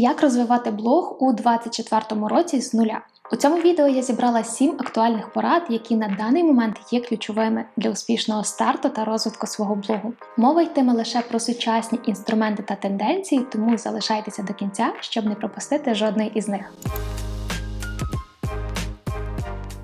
Як розвивати блог у 2024 році з нуля? У цьому відео я зібрала 7 актуальних порад, які на даний момент є ключовими для успішного старту та розвитку свого блогу. Мова йтиме лише про сучасні інструменти та тенденції, тому залишайтеся до кінця, щоб не пропустити жодної із них.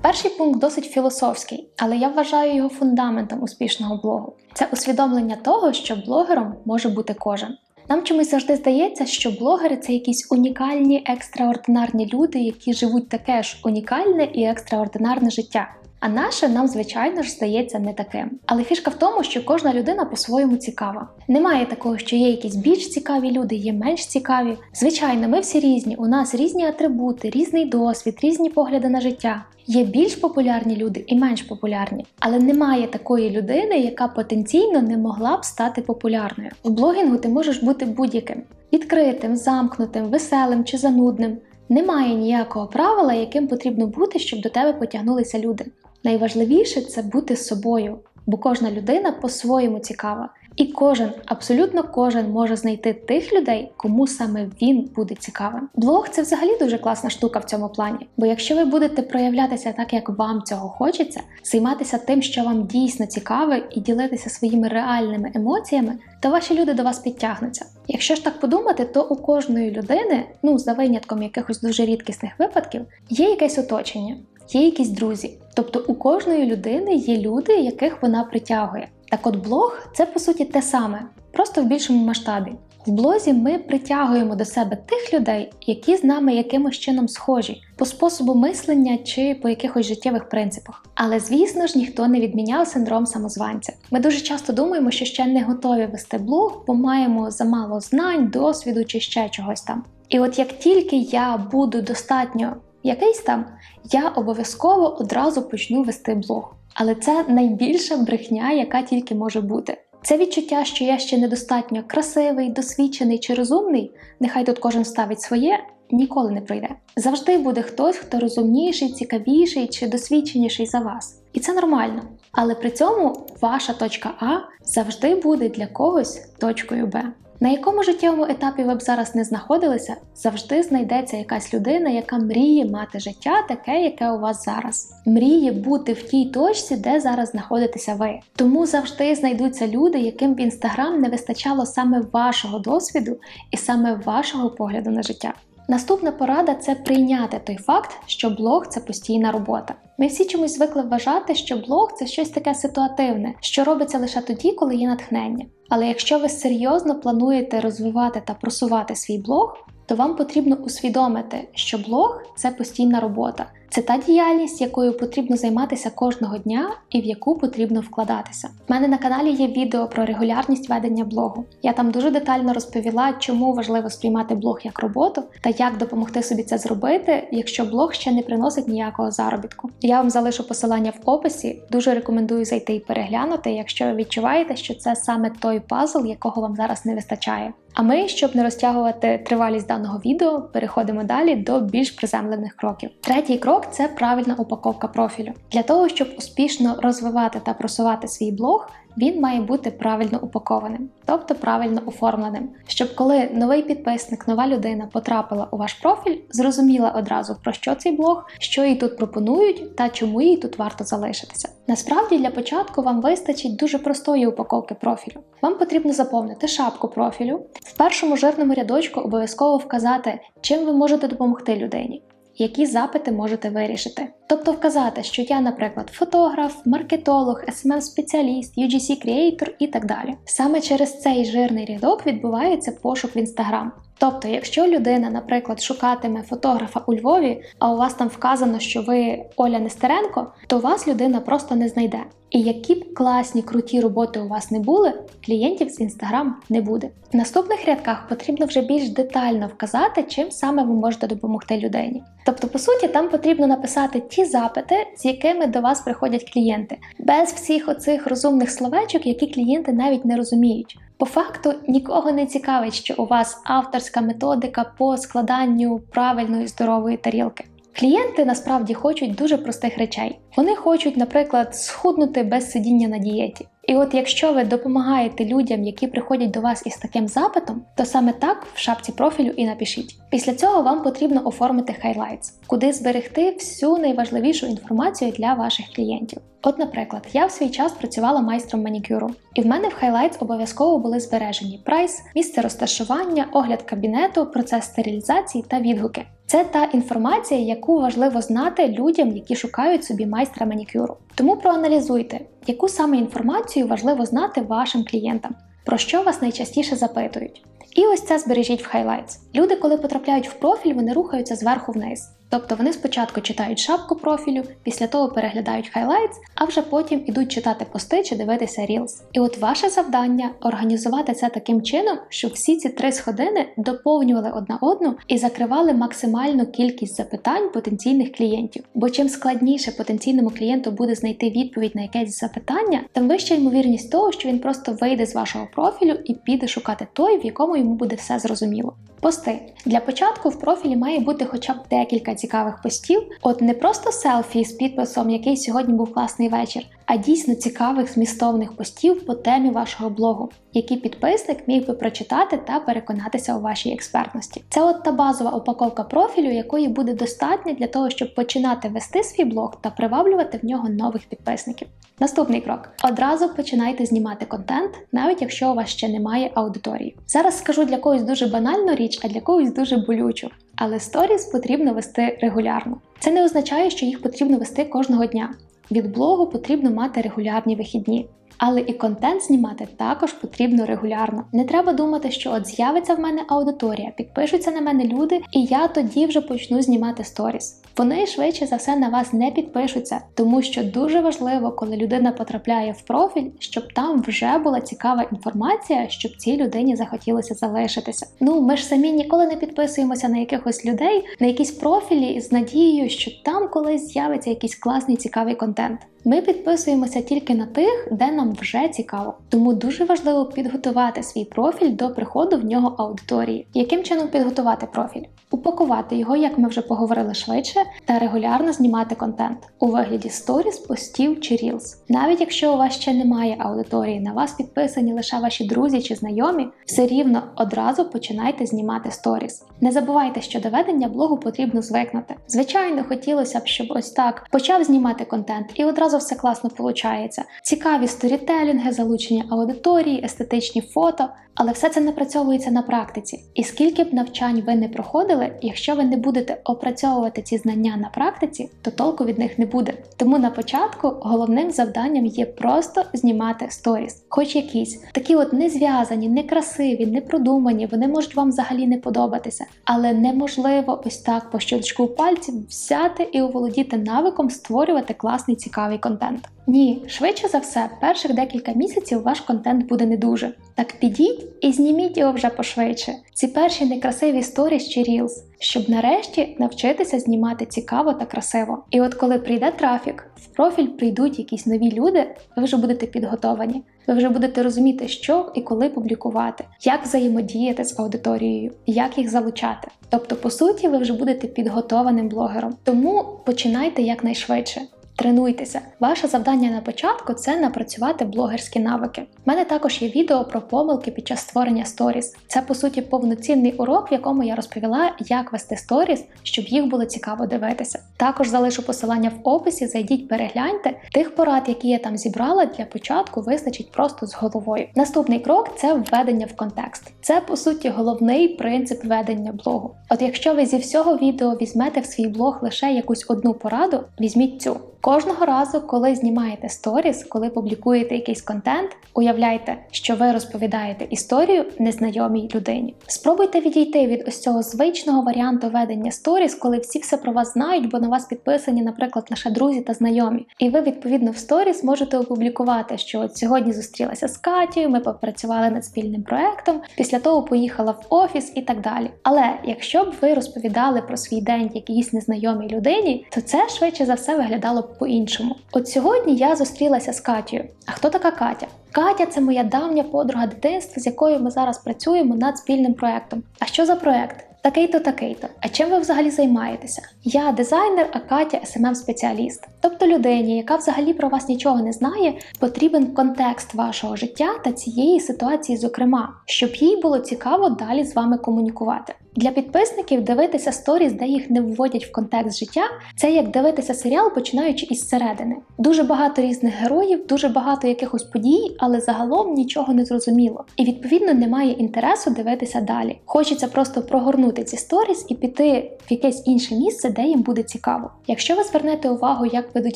Перший пункт досить філософський, але я вважаю його фундаментом успішного блогу. Це усвідомлення того, що блогером може бути кожен. Нам чомусь завжди здається, що блогери це якісь унікальні, екстраординарні люди, які живуть таке ж унікальне і екстраординарне життя. А наше нам, звичайно ж, здається не таким. Але фішка в тому, що кожна людина по-своєму цікава. Немає такого, що є якісь більш цікаві люди, є менш цікаві. Звичайно, ми всі різні. У нас різні атрибути, різний досвід, різні погляди на життя. Є більш популярні люди і менш популярні, але немає такої людини, яка потенційно не могла б стати популярною. В блогінгу ти можеш бути будь-яким: відкритим, замкнутим, веселим чи занудним. Немає ніякого правила, яким потрібно бути, щоб до тебе потягнулися люди. Найважливіше це бути собою, бо кожна людина по-своєму цікава. І кожен, абсолютно кожен може знайти тих людей, кому саме він буде цікавим. Блог це взагалі дуже класна штука в цьому плані. Бо якщо ви будете проявлятися так, як вам цього хочеться, займатися тим, що вам дійсно цікаве, і ділитися своїми реальними емоціями, то ваші люди до вас підтягнуться. Якщо ж так подумати, то у кожної людини, ну за винятком якихось дуже рідкісних випадків, є якесь оточення, є якісь друзі. Тобто у кожної людини є люди, яких вона притягує. Так от блог це по суті те саме, просто в більшому масштабі. В блозі ми притягуємо до себе тих людей, які з нами якимось чином схожі, по способу мислення чи по якихось життєвих принципах. Але звісно ж ніхто не відміняв синдром самозванця. Ми дуже часто думаємо, що ще не готові вести блог, бо маємо замало знань, досвіду чи ще чогось там. І от як тільки я буду достатньо якийсь там, я обов'язково одразу почну вести блог. Але це найбільша брехня, яка тільки може бути. Це відчуття, що я ще недостатньо красивий, досвідчений чи розумний, нехай тут кожен ставить своє, ніколи не пройде. Завжди буде хтось, хто розумніший, цікавіший чи досвідченіший за вас. І це нормально. Але при цьому ваша точка А завжди буде для когось точкою Б. На якому життєвому етапі ви б зараз не знаходилися, завжди знайдеться якась людина, яка мріє мати життя таке, яке у вас зараз. Мріє бути в тій точці, де зараз знаходитеся ви. Тому завжди знайдуться люди, яким в інстаграм не вистачало саме вашого досвіду і саме вашого погляду на життя. Наступна порада це прийняти той факт, що блог це постійна робота. Ми всі чомусь звикли вважати, що блог це щось таке ситуативне, що робиться лише тоді, коли є натхнення. Але якщо ви серйозно плануєте розвивати та просувати свій блог, то вам потрібно усвідомити, що блог це постійна робота, це та діяльність, якою потрібно займатися кожного дня і в яку потрібно вкладатися. У мене на каналі є відео про регулярність ведення блогу. Я там дуже детально розповіла, чому важливо сприймати блог як роботу та як допомогти собі це зробити, якщо блог ще не приносить ніякого заробітку. Я вам залишу посилання в описі. Дуже рекомендую зайти і переглянути, якщо ви відчуваєте, що це саме той пазл, якого вам зараз не вистачає. А ми, щоб не розтягувати тривалість даного відео, переходимо далі до більш приземлених кроків. Третій крок це правильна упаковка профілю. Для того, щоб успішно розвивати та просувати свій блог, він має бути правильно упакованим, тобто правильно оформленим, щоб коли новий підписник, нова людина потрапила у ваш профіль, зрозуміла одразу про що цей блог, що їй тут пропонують та чому їй тут варто залишитися. Насправді для початку вам вистачить дуже простої упаковки профілю. Вам потрібно заповнити шапку профілю, в першому жирному рядочку обов'язково вказати, чим ви можете допомогти людині які запити можете вирішити. Тобто вказати, що я, наприклад, фотограф, маркетолог, smm спеціаліст UGC креатор і так далі. Саме через цей жирний рядок відбувається пошук в Instagram. Тобто, якщо людина, наприклад, шукатиме фотографа у Львові, а у вас там вказано, що ви Оля Нестеренко, то вас людина просто не знайде. І які б класні круті роботи у вас не були, клієнтів з Instagram не буде. В наступних рядках потрібно вже більш детально вказати, чим саме ви можете допомогти людині. Тобто, по суті, там потрібно написати ті запити, з якими до вас приходять клієнти, без всіх оцих розумних словечок, які клієнти навіть не розуміють. По факту нікого не цікавить, що у вас авторська методика по складанню правильної здорової тарілки. Клієнти насправді хочуть дуже простих речей. Вони хочуть, наприклад, схуднути без сидіння на дієті. І от якщо ви допомагаєте людям, які приходять до вас із таким запитом, то саме так в шапці профілю і напишіть. Після цього вам потрібно оформити highlights, куди зберегти всю найважливішу інформацію для ваших клієнтів. От, наприклад, я в свій час працювала майстром манікюру, і в мене в highlights обов'язково були збережені прайс, місце розташування, огляд кабінету, процес стерилізації та відгуки. Це та інформація, яку важливо знати людям, які шукають собі майстра манікюру. Тому проаналізуйте, яку саме інформацію важливо знати вашим клієнтам, про що вас найчастіше запитують. І ось це збережіть в Highlights. Люди, коли потрапляють в профіль, вони рухаються зверху вниз. Тобто вони спочатку читають шапку профілю, після того переглядають Highlights, а вже потім ідуть читати пости чи дивитися Reels. І от ваше завдання організувати це таким чином, щоб всі ці три сходини доповнювали одна одну і закривали максимальну кількість запитань потенційних клієнтів. Бо чим складніше потенційному клієнту буде знайти відповідь на якесь запитання, тим вища ймовірність того, що він просто вийде з вашого профілю і піде шукати той, в якому йому буде все зрозуміло. Пости для початку в профілі має бути хоча б декілька цікавих постів. От не просто селфі з підписом, який сьогодні був класний вечір, а дійсно цікавих змістовних постів по темі вашого блогу, які підписник міг би прочитати та переконатися у вашій експертності. Це от та базова упаковка профілю, якої буде достатньо для того, щоб починати вести свій блог та приваблювати в нього нових підписників. Наступний крок: одразу починайте знімати контент, навіть якщо у вас ще немає аудиторії. Зараз скажу для когось дуже банальну річ, а для когось дуже болючу. Але сторіс потрібно вести регулярно. Це не означає, що їх потрібно вести кожного дня. Від блогу потрібно мати регулярні вихідні. Але і контент знімати також потрібно регулярно. Не треба думати, що от з'явиться в мене аудиторія, підпишуться на мене люди, і я тоді вже почну знімати сторіс. Вони швидше за все на вас не підпишуться, тому що дуже важливо, коли людина потрапляє в профіль, щоб там вже була цікава інформація, щоб цій людині захотілося залишитися. Ну ми ж самі ніколи не підписуємося на якихось людей, на якісь профілі з надією, що там колись з'явиться якийсь класний цікавий контент. Ми підписуємося тільки на тих, де нам вже цікаво. Тому дуже важливо підготувати свій профіль до приходу в нього аудиторії. Яким чином підготувати профіль? Упакувати його, як ми вже поговорили швидше, та регулярно знімати контент у вигляді сторіс, постів чи рілз. Навіть якщо у вас ще немає аудиторії, на вас підписані лише ваші друзі чи знайомі, все рівно одразу починайте знімати сторіс. Не забувайте, що до ведення блогу потрібно звикнути. Звичайно, хотілося б, щоб ось так почав знімати контент і одразу все класно виходить. Цікаві сторітелінги, залучення аудиторії, естетичні фото, але все це напрацьовується на практиці. І скільки б навчань ви не проходили, якщо ви не будете опрацьовувати ці знання на практиці, то толку від них не буде. Тому на початку головним завданням є просто знімати сторіс, хоч якісь такі, от не зв'язані, не красиві, не продумані, вони можуть вам взагалі не подобатися, але неможливо ось так по щелчку пальців взяти і оволодіти навиком створювати класний цікавий контент. Ні, швидше за все, перших декілька місяців ваш контент буде не дуже. Так підіть і зніміть його вже пошвидше. Ці перші некрасиві сторіс чи рілз, щоб нарешті навчитися знімати цікаво та красиво. І от коли прийде трафік, в профіль прийдуть якісь нові люди, ви вже будете підготовані. Ви вже будете розуміти, що і коли публікувати, як взаємодіяти з аудиторією, як їх залучати. Тобто, по суті, ви вже будете підготованим блогером. Тому починайте якнайшвидше. Тренуйтеся. Ваше завдання на початку це напрацювати блогерські навики. У мене також є відео про помилки під час створення сторіс. Це по суті повноцінний урок, в якому я розповіла, як вести сторіс, щоб їх було цікаво дивитися. Також залишу посилання в описі, зайдіть, перегляньте тих порад, які я там зібрала. Для початку вистачить просто з головою. Наступний крок це введення в контекст. Це по суті головний принцип ведення блогу. От якщо ви зі всього відео візьмете в свій блог лише якусь одну пораду, візьміть цю. Кожного разу, коли знімаєте сторіс, коли публікуєте якийсь контент, уявляйте, що ви розповідаєте історію незнайомій людині. Спробуйте відійти від ось цього звичного варіанту ведення сторіс, коли всі все про вас знають, бо на вас підписані, наприклад, лише друзі та знайомі. І ви відповідно в сторіс можете опублікувати, що от сьогодні зустрілася з Катією, ми попрацювали над спільним проектом, після того поїхала в офіс і так далі. Але якщо б ви розповідали про свій день якійсь незнайомій людині, то це швидше за все виглядало по-іншому. От сьогодні я зустрілася з Катією. А хто така Катя? Катя це моя давня подруга дитинства, з якою ми зараз працюємо над спільним проектом. А що за проект? Такий-то, такий-то. А чим ви взагалі займаєтеся? Я дизайнер, а Катя smm спеціаліст Тобто людині, яка взагалі про вас нічого не знає, потрібен контекст вашого життя та цієї ситуації, зокрема, щоб їй було цікаво далі з вами комунікувати. Для підписників дивитися сторіс, де їх не вводять в контекст життя, це як дивитися серіал, починаючи із середини. Дуже багато різних героїв, дуже багато якихось подій, але загалом нічого не зрозуміло. І відповідно немає інтересу дивитися далі. Хочеться просто прогорнути ці сторіс і піти в якесь інше місце, де їм буде цікаво. Якщо ви звернете увагу, як ведуть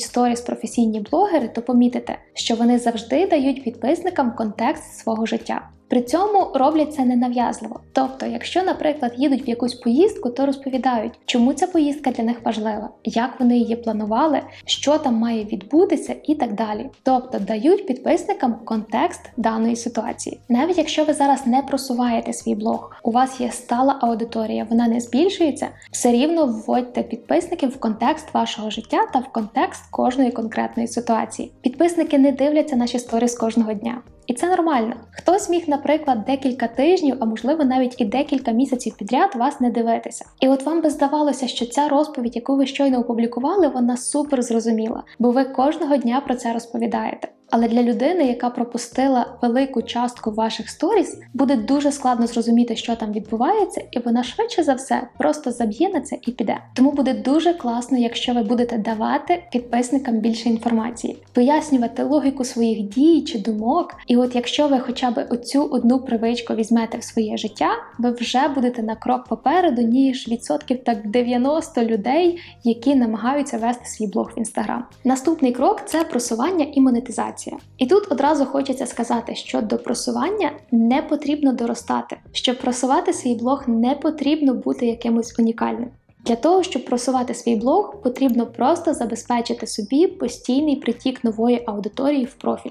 сторіс професійні блогери, то помітите, що вони завжди дають підписникам контекст свого життя. При цьому роблять це ненав'язливо. Тобто, якщо, наприклад, їдуть в якусь поїздку, то розповідають, чому ця поїздка для них важлива, як вони її планували, що там має відбутися і так далі. Тобто дають підписникам контекст даної ситуації. Навіть якщо ви зараз не просуваєте свій блог, у вас є стала аудиторія, вона не збільшується, все рівно вводьте підписників в контекст вашого життя та в контекст кожної конкретної ситуації. Підписники не дивляться наші сторіс кожного дня. І це нормально. Хтось міг, наприклад, декілька тижнів, а можливо навіть і декілька місяців підряд вас не дивитися. І от вам би здавалося, що ця розповідь, яку ви щойно опублікували, вона супер зрозуміла, бо ви кожного дня про це розповідаєте. Але для людини, яка пропустила велику частку ваших сторіс, буде дуже складно зрозуміти, що там відбувається, і вона швидше за все просто заб'є на це і піде. Тому буде дуже класно, якщо ви будете давати підписникам більше інформації, пояснювати логіку своїх дій чи думок. І от якщо ви хоча б оцю одну привичку візьмете в своє життя, ви вже будете на крок попереду, ніж відсотків так 90 людей, які намагаються вести свій блог в інстаграм. Наступний крок це просування і монетизація комунікація. І тут одразу хочеться сказати, що до просування не потрібно доростати. Щоб просувати свій блог, не потрібно бути якимось унікальним. Для того, щоб просувати свій блог, потрібно просто забезпечити собі постійний притік нової аудиторії в профіль.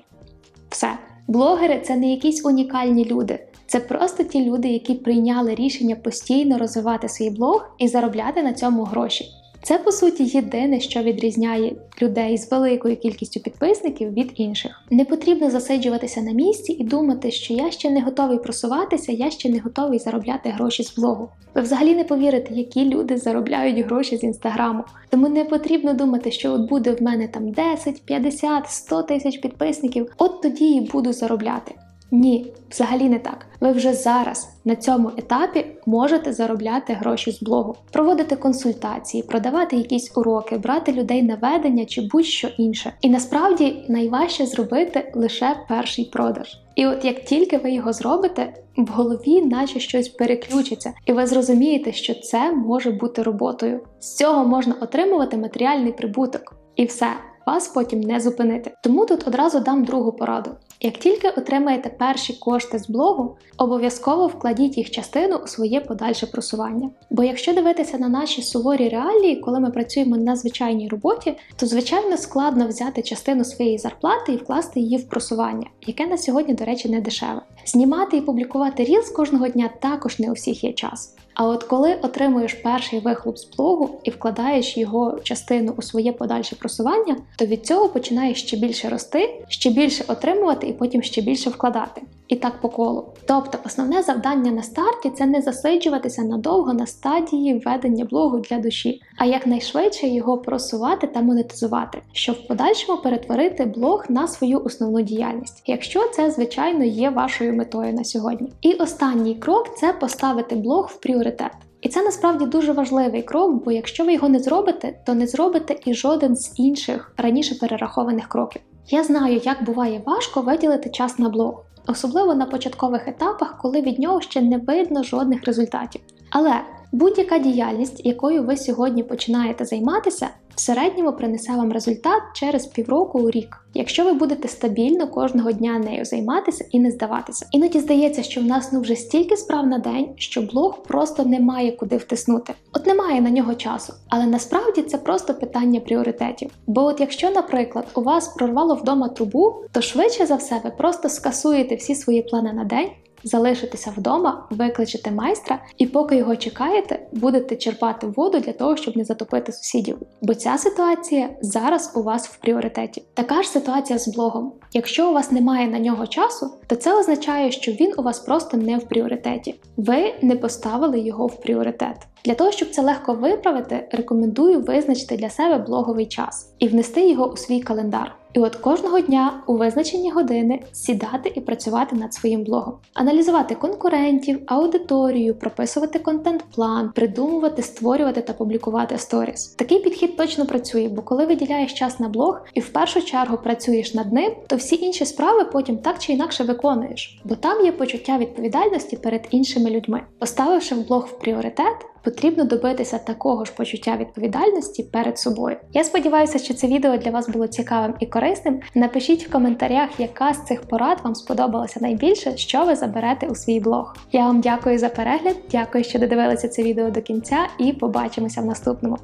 Все. Блогери це не якісь унікальні люди. Це просто ті люди, які прийняли рішення постійно розвивати свій блог і заробляти на цьому гроші. Це по суті єдине, що відрізняє людей з великою кількістю підписників від інших. Не потрібно засиджуватися на місці і думати, що я ще не готовий просуватися, я ще не готовий заробляти гроші з блогу. Ви взагалі не повірите, які люди заробляють гроші з інстаграму. Тому не потрібно думати, що от буде в мене там 10, 50, 100 тисяч підписників, от тоді і буду заробляти. Ні, взагалі не так. Ви вже зараз на цьому етапі можете заробляти гроші з блогу, проводити консультації, продавати якісь уроки, брати людей на ведення чи будь-що інше. І насправді найважче зробити лише перший продаж. І от як тільки ви його зробите, в голові наче щось переключиться, і ви зрозумієте, що це може бути роботою. З цього можна отримувати матеріальний прибуток. І все, вас потім не зупинити. Тому тут одразу дам другу пораду. Як тільки отримаєте перші кошти з блогу, обов'язково вкладіть їх частину у своє подальше просування. Бо якщо дивитися на наші суворі реалії, коли ми працюємо на звичайній роботі, то звичайно складно взяти частину своєї зарплати і вкласти її в просування, яке на сьогодні, до речі, не дешеве. Знімати і публікувати рілз кожного дня також не у всіх є час. А от коли отримуєш перший вихлоп з блогу і вкладаєш його частину у своє подальше просування, то від цього починаєш ще більше рости, ще більше отримувати і потім ще більше вкладати. І так по колу. Тобто, основне завдання на старті це не засиджуватися надовго на стадії ведення блогу для душі, а якнайшвидше його просувати та монетизувати, щоб в подальшому перетворити блог на свою основну діяльність, якщо це, звичайно, є вашою метою на сьогодні. І останній крок це поставити блог в пріоритет. І це насправді дуже важливий крок, бо якщо ви його не зробите, то не зробите і жоден з інших раніше перерахованих кроків. Я знаю, як буває важко виділити час на блог, особливо на початкових етапах, коли від нього ще не видно жодних результатів. Але будь-яка діяльність, якою ви сьогодні починаєте займатися, в середньому принесе вам результат через півроку у рік, якщо ви будете стабільно кожного дня нею займатися і не здаватися. Іноді здається, що в нас ну вже стільки справ на день, що блог просто немає куди втиснути. От немає на нього часу. Але насправді це просто питання пріоритетів. Бо от якщо, наприклад, у вас прорвало вдома трубу, то швидше за все ви просто скасуєте всі свої плани на день залишитися вдома, викличете майстра, і поки його чекаєте, будете черпати воду для того, щоб не затопити сусідів. Бо ця ситуація зараз у вас в пріоритеті. Така ж ситуація з блогом. Якщо у вас немає на нього часу, то це означає, що він у вас просто не в пріоритеті. Ви не поставили його в пріоритет. Для того, щоб це легко виправити, рекомендую визначити для себе блоговий час і внести його у свій календар. І от кожного дня у визначені години сідати і працювати над своїм блогом, аналізувати конкурентів, аудиторію, прописувати контент-план, придумувати, створювати та публікувати сторіс. Такий підхід точно працює, бо коли виділяєш час на блог і в першу чергу працюєш над ним, то всі інші справи потім так чи інакше виконуєш, бо там є почуття відповідальності перед іншими людьми. Поставивши в блог в пріоритет, потрібно добитися такого ж почуття відповідальності перед собою. Я сподіваюся, що це відео для вас було цікавим і корисним. Напишіть в коментарях, яка з цих порад вам сподобалася найбільше, що ви заберете у свій блог. Я вам дякую за перегляд, дякую, що додивилися це відео до кінця, і побачимося в наступному.